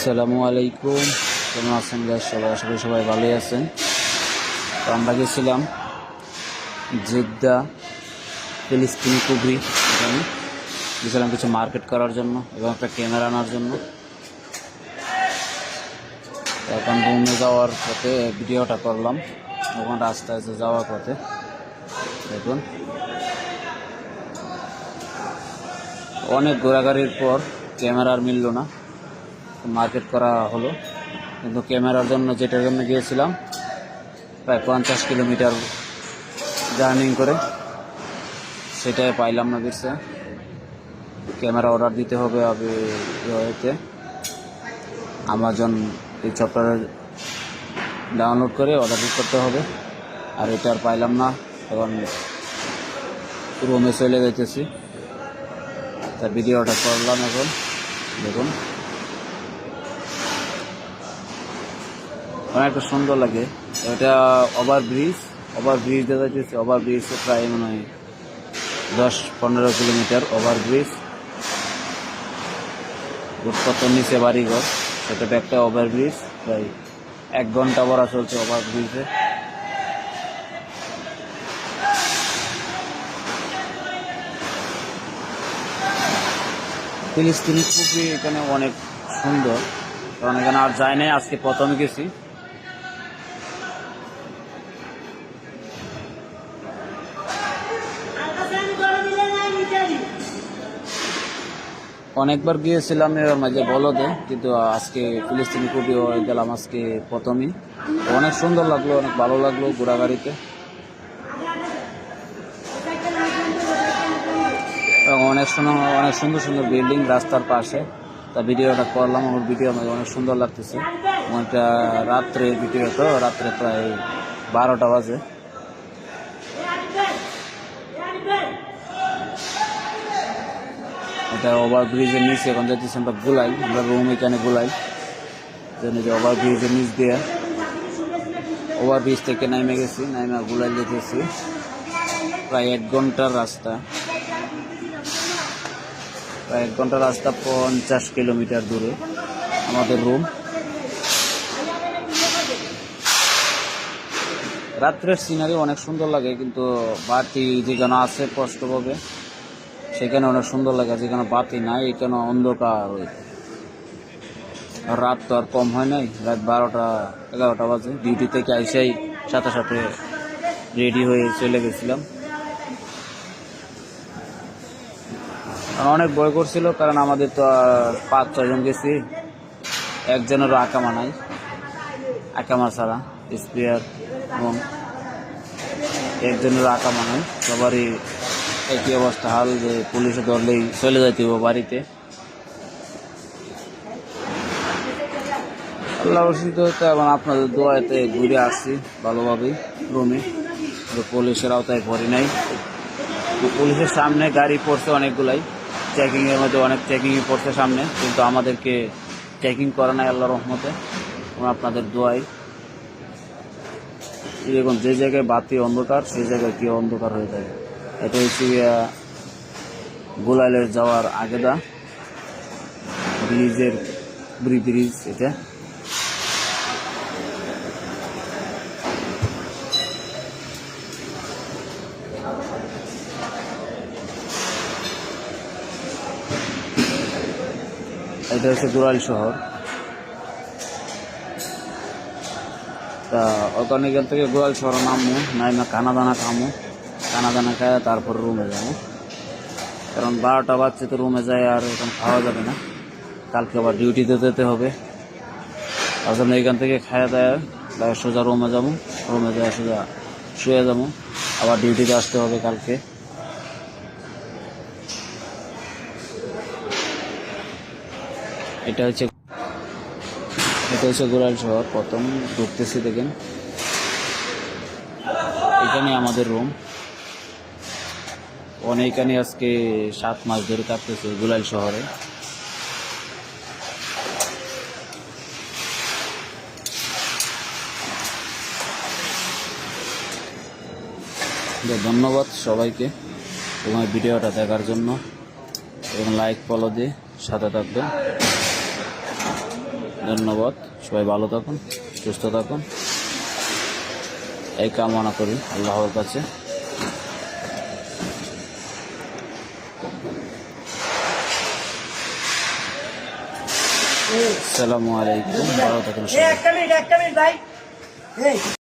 আসসালামু আলাইকুম। কেমন আছেন গাছ সবাই, আশা করি সবাই ভালোই আছেন। তো আমরা গেছিলাম জেদ্দা ফিলিস্তিনি কুবরি এখানে। গেছিলাম কিছু মার্কেট করার জন্য এবং একটা ক্যামেরা আনার জন্য। এখন রুমে যাওয়ার পথে ভিডিওটা করলাম। ওখান রাস্তায় আছে যাওয়ার পথে, দেখুন। অনেক ঘোরাঘুরির পর ক্যামেরা আর মিলল না। মার্কেট করা হলো। কিন্তু ক্যামেরার জন্য যেটার জন্য গিয়েছিলাম, প্রায় পঞ্চাশ কিলোমিটার জার্নিং করে সেটাই পাইলাম না দেখছে ক্যামেরা অর্ডার দিতে হবে আমি আমাজন এই সফটওয়্যার ডাউনলোড করে অর্ডার করতে হবে। আর এটা আর পাইলাম না এখন রুমে চলে যেতেছি তা ভিডিওটা করলাম এখন, দেখুন। অনেকটা সুন্দর লাগে। এটা ওভার ব্রিজ ওভার ব্রিজ দেখা যাচ্ছে ওভার ব্রিজ প্রায় মনে হয় দশ পনেরো কিলোমিটার ওভার ব্রিজ কত নিচে বাড়িঘর সেটা একটা ওভার ব্রিজ প্রায় এক ঘণ্টা ভরা চলছে ওভার ব্রিজে ফিলিস্তিনি খুবই এখানে অনেক সুন্দর, কারণ এখানে আর যায় নাই, আজকে প্রথম গেছি। অনেকবার গিয়েছিলাম এর মাঝে বলদে, কিন্তু আজকে ফিলিস্তিনি খুবই গেলাম আজকে প্রথমই। অনেক সুন্দর লাগল, অনেক ভালো লাগল ঘোরাগাড়িতে এবং অনেক সুন্দর অনেক সুন্দর সুন্দর বিল্ডিং রাস্তার পাশে। তা ভিডিওটা করলাম, আমার ভিডিও আমাকে অনেক সুন্দর লাগতেছে। এটা রাত্রে ভিডিও তো, রাত্রে প্রায় বারোটা বাজে। এটা ওভার ব্রিজের নিচে, এখন যাইতেছি আমরা গুলাই আমরা রুম এখানে গুলাই যেন যে ওভার ব্রিজের নিচ দিয়ে ওভার ব্রিজ থেকে নাইমে গেছি, নাইমে গুলাই যেতেছি। প্রায় এক ঘণ্টার রাস্তা। প্রায় এক ঘণ্টার রাস্তা পঞ্চাশ কিলোমিটার দূরে আমাদের রুম রাত্রের সিনারি অনেক সুন্দর লাগে, কিন্তু বাড়তি যেখানে আছে কষ্ট পাবে। সেখানে অনেক সুন্দর লাগে, যেখানে বাতি নাই, এখানে অন্ধকার রাত তো আর কম হয় নাই, রাত বারোটা, এগারোটা বাজে। ডিউটি থেকে আইসাই সাথে সাথে রেডি হয়ে চলে গেছিলাম। অনেক ভয় করছিল, কারণ আমাদের তো পাঁচ ছজন গেছি। একজনেরও আকামা নাই, আকামা ছাড়া স্পেয়ার এবং একজনেরও আকামা নাই, সবারই একই অবস্থা, হাল যে পুলিশে ধরলেই চলে যাইতে হবে বাড়িতে। আল্লাহ হতে এবং আপনাদের দোয়াতে ঘুরে আসছি ভালোভাবেই রুমে। পুলিশের আওতায় ভরি নাই। পুলিশের সামনে গাড়ি পড়ছে অনেকগুলাই। চেকিং এর মধ্যে অনেক চেকিং পড়ছে সামনে, কিন্তু আমাদেরকে চেকিং করে নাই আল্লাহ রহমতে। আপনাদের দোয়াই দেখুন, যে জায়গায় বাতি অন্ধকার, সেই জায়গায় কি অন্ধকার হয়ে যায়। এটা হচ্ছে গোলালের যাওয়ার আগেদা ব্রিজের ব্রি ব্রিজ এটা। এটা হচ্ছে গোড়াল শহর। তা ওখানে এখান থেকে গোয়াল শহর নামবো নাইমা কানা দানা খামো কানা দানা খায়, তারপর রুমে যাব কারণ বারোটা বাজছে তো রুমে যায় আর এখন খাওয়া যাবে না। কালকে আবার ডিউটিতে যেতে হবে। তার জন্য এখান থেকে খাওয়া দাওয়া দায় সোজা রুমে যাব। রুমে যায় সোজা শুয়ে যাব। আবার ডিউটিতে আসতে হবে কালকে। এটা হচ্ছে এটা হচ্ছে গোড়াল শহর। প্রথম ঢুকতেছি দেখেন। এখানে আমাদের রুম। অনেকখানে আজকে সাত মাস ধরে কাটতেছে গুলাল শহরে। ধন্যবাদ সবাইকে তোমার ভিডিওটা দেখার জন্য এবং লাইক ফলো দিয়ে সাথে থাকবেন। ধন্যবাদ, সবাই ভালো থাকুন, সুস্থ থাকুন। এই কামনা করি আল্লাহর কাছে। আসসালামু আলাইকুম। ভালো থাকুন